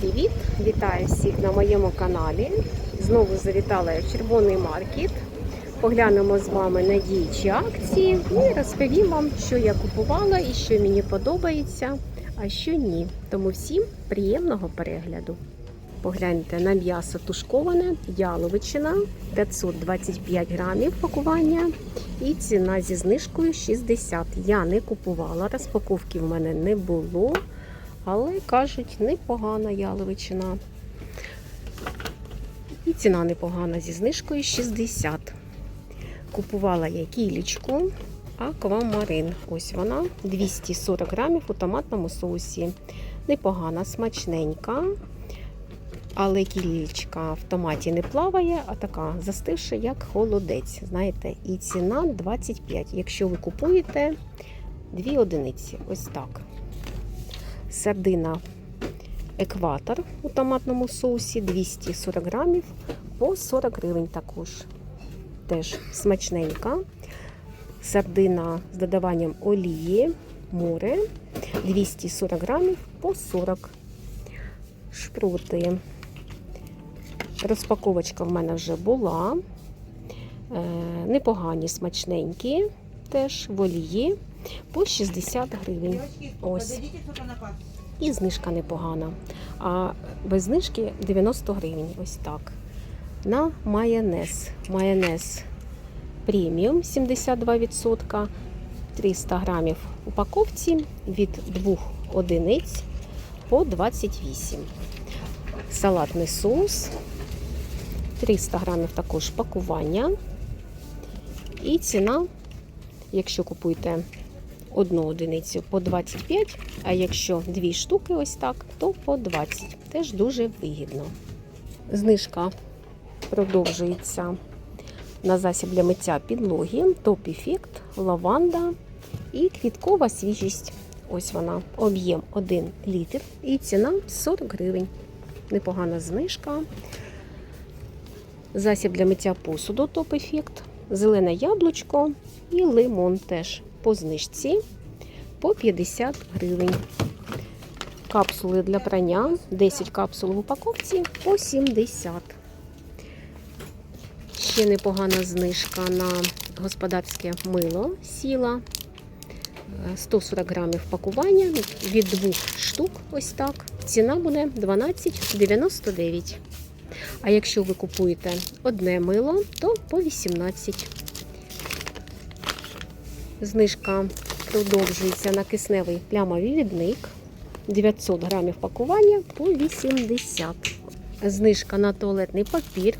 привіт! Вітаю всіх на моєму каналі. Знову завітала я в червоний маркет. Поглянемо з вами на діючі акції і розповім вам, що я купувала і що мені подобається, а що ні. Тому всім приємного перегляду. Погляньте на м'ясо тушковане, яловичина 525 грамів пакування і ціна зі знижкою 60. Я не купувала, розпаковки в мене не було. Але кажуть, непогана яловичина. І ціна непогана зі знижкою 60. Купувала я кілічку, аквамарин. Ось вона, 240 грамів у томатному соусі. Непогана, смачненька. Але кілічка в томаті не плаває, а така застивша, як холодець. Знаєте, і ціна 25. Якщо ви купуєте дві одиниці. Ось так. Сардина екватор у томатному соусі 240 грамів по 40 гривень також. Теж смачненька. Сардина з додаванням олії, море 240 грамів по 40 шпроти. Розпаковочка в мене вже була. Е, непогані, смачненькі, теж в олії по 60 гривень. Ось. І знижка непогана. А без знижки 90 гривень. Ось так. На майонез. Майонез преміум 72%. 300 грамів упаковці від 2 одиниць по 28. Салатний соус. 300 грамів також пакування. І ціна, якщо купуєте одну одиницю по 25, а якщо дві штуки ось так, то по 20. Теж дуже вигідно. Знижка продовжується на засіб для миття підлоги, топ-ефект, лаванда і квіткова свіжість. Ось вона, об'єм 1 літр і ціна 40 гривень. Непогана знижка. Засіб для миття посуду топ-ефект, зелене яблучко і лимон теж по знижці по 50 гривень. Капсули для прання, 10 капсул в упаковці по 70. Ще непогана знижка на господарське мило сіла. 140 грамів пакування від двох штук. Ось так. Ціна буде 12,99. А якщо ви купуєте одне мило, то по 18. Знижка продовжується на кисневий плямовий відник. 900 грамів пакування по 80. Знижка на туалетний папір.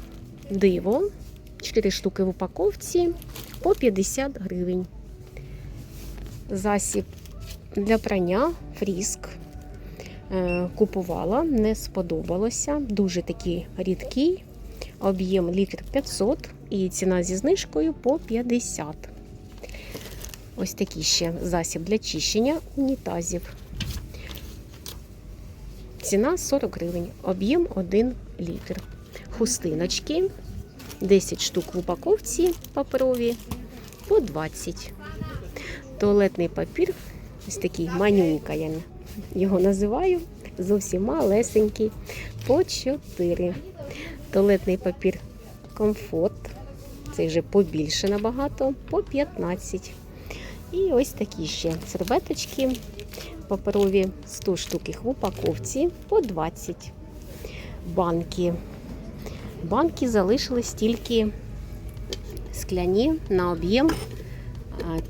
Диво. 4 штуки в упаковці по 50 гривень. Засіб для прання фріск. Е, Купувала, не сподобалося. Дуже такий рідкий. Об'єм літр 500 і ціна зі знижкою по 50. Ось такий ще засіб для чищення унітазів. Ціна 40 гривень, об'єм 1 літр. Хустиночки 10 штук в упаковці паперові по 20. Туалетний папір, ось такий манюнька, я його називаю. Зовсім малесенький, по 4. Туалетний папір комфорт. Цей вже побільше набагато, по 15. І ось такі ще серветочки паперові 100 штук в упаковці по 20 банки. Банки залишились тільки скляні на об'єм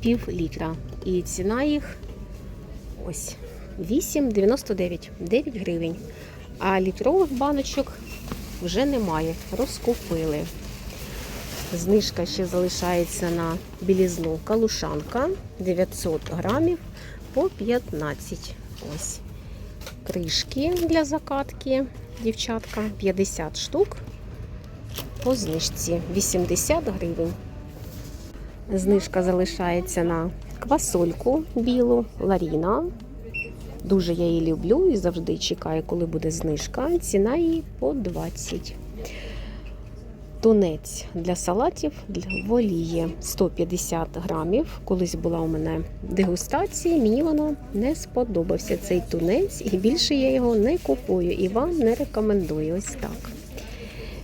пів літра. І ціна їх ось 8,99 9 гривень. А літрових баночок вже немає, розкупили. Знижка ще залишається на білізну калушанка 900 грамів по 15. Ось. Кришки для закатки, дівчатка, 50 штук. По знижці 80 гривень. Знижка залишається на квасольку білу, Ларіна. Дуже я її люблю і завжди чекаю, коли буде знижка. Ціна її по 20. Тунець для салатів для- в олії 150 грамів. Колись була у мене дегустація, мені воно не сподобався цей тунець, і більше я його не купую і вам не рекомендую. Ось так.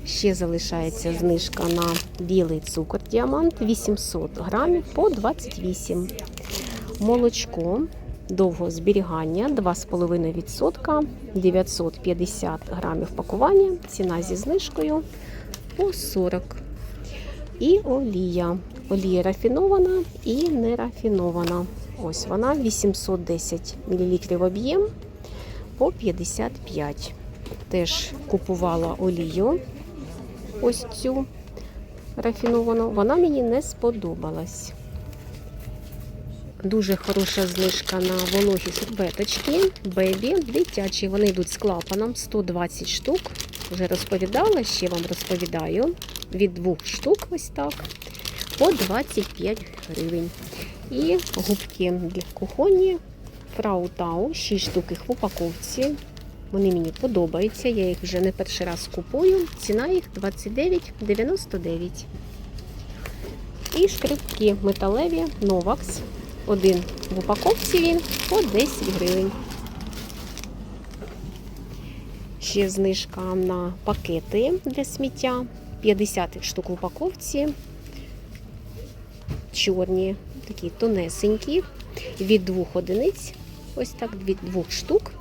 Ще залишається знижка на білий цукор діамант 800 грамів по 28. Молочко довго зберігання 2,5%, 950 грамів пакування, ціна зі знижкою по 40. І олія. Олія рафінована і не рафінована. Ось вона 810 мл об'єм по 55. Теж купувала олію. Ось цю рафіновану. Вона мені не сподобалась. Дуже хороша знижка на вологі серветочки. Бебі дитячі. Вони йдуть з клапаном 120 штук. Вже розповідала, ще вам розповідаю. Від двох штук ось так по 25 гривень. І губки для кухонні Фрау Тау, 6 штук їх в упаковці. Вони мені подобаються, я їх вже не перший раз купую. Ціна їх 29,99. І шкрипки металеві Novax. Один в упаковці він по 10 гривень. Ще знижка на пакети для сміття. 50 штук в упаковці. Чорні, такі тонесенькі. Від двох одиниць. Ось так, від двох штук.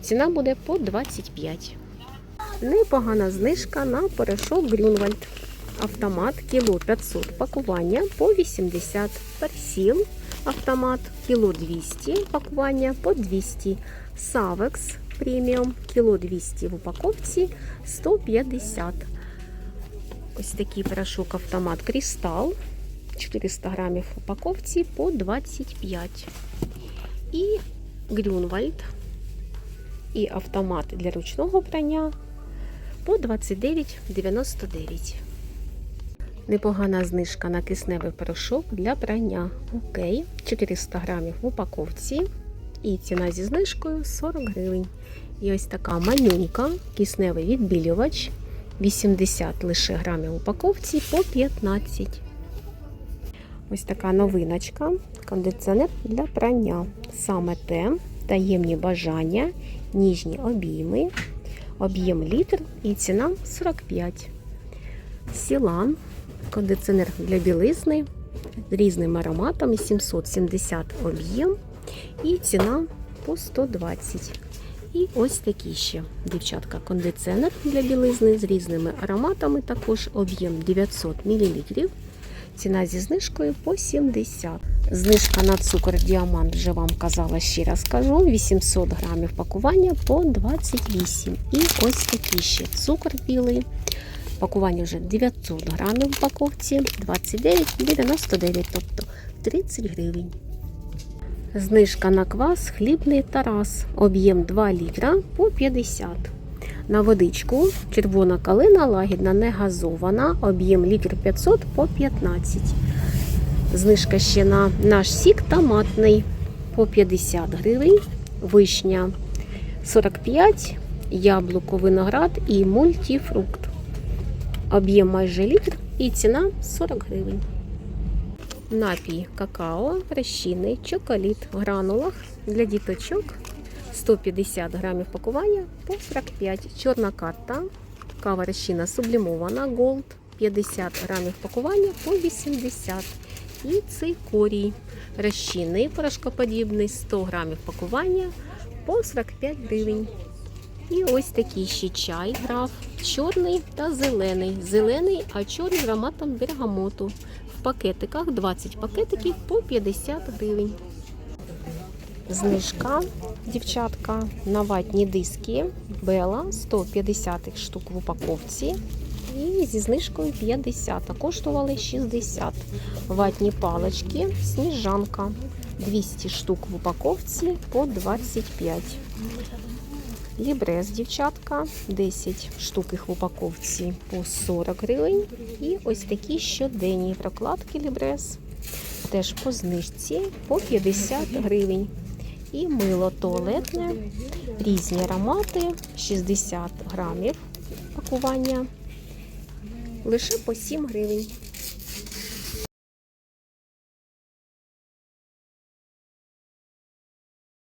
Ціна буде по 25. Непогана знижка на порошок Грюнвальд. Автомат кіло 500 пакування по 80. Персіл автомат кіло 200 пакування по 200. Савекс преміум кіло 200 в упаковці 150. Ось такий порошок автомат Кристал 400 грамів в упаковці по 25. І Грюнвальд і автомат для ручного прання по 29,99. Непогана знижка на кисневий порошок для прання. Окей, 400 грамів в упаковці. І ціна зі знижкою 40 гривень. І ось така манюнька, кисневий відбілювач. 80 лише грамів в упаковці по 15. Ось така новиночка. Кондиціонер для прання. Саме те, таємні бажання, ніжні обійми, об'єм літр і ціна 45. Сілан, кондиціонер для білизни з різним ароматом 770 об'єм і ціна по 120. І ось такі ще, дівчатка, кондиціонер для білизни з різними ароматами, також об'єм 900 мл. Ціна зі знижкою по 70. Знижка на цукор діамант, вже вам казала, ще раз кажу. 800 грамів пакування по 28. І ось такий ще цукор білий. Пакування вже 900 грамів в упаковці, 29,99, тобто 30 гривень. Знижка на квас хлібний Тарас. Об'єм 2 літра по 50. На водичку червона калина лагідна не газована. Об'єм літр 500 по 15. Знижка ще на наш сік томатний по 50 гривень. Вишня 45, яблуко, виноград і мультифрукт. Об'єм майже літр і ціна 40 гривень. Напій какао, розчинний, чоколіт гранулах для діточок 150 грамів пакування по 45. Чорна карта, кава розчина сублімована Gold 50 грамів пакування по 80. І цикорій розчинний порошкоподібний 100 грамів пакування по 45 гривень. І ось такий ще чай граф, чорний та зелений. Зелений, а чорний з ароматом бергамоту. В пакетиках 20 пакетиків по 50 гривень. Знижка, дівчатка, на ватні диски Бела 150 штук в упаковці. І зі знижкою 50, а коштували 60. Ватні палички, сніжанка 200 штук в упаковці по 25. Лібрес, дівчатка, 10 штук їх в упаковці по 40 гривень. І ось такі щоденні прокладки Лібрес. Теж по знижці по 50 гривень. І мило туалетне, різні аромати, 60 грамів пакування. лише по 7 гривень.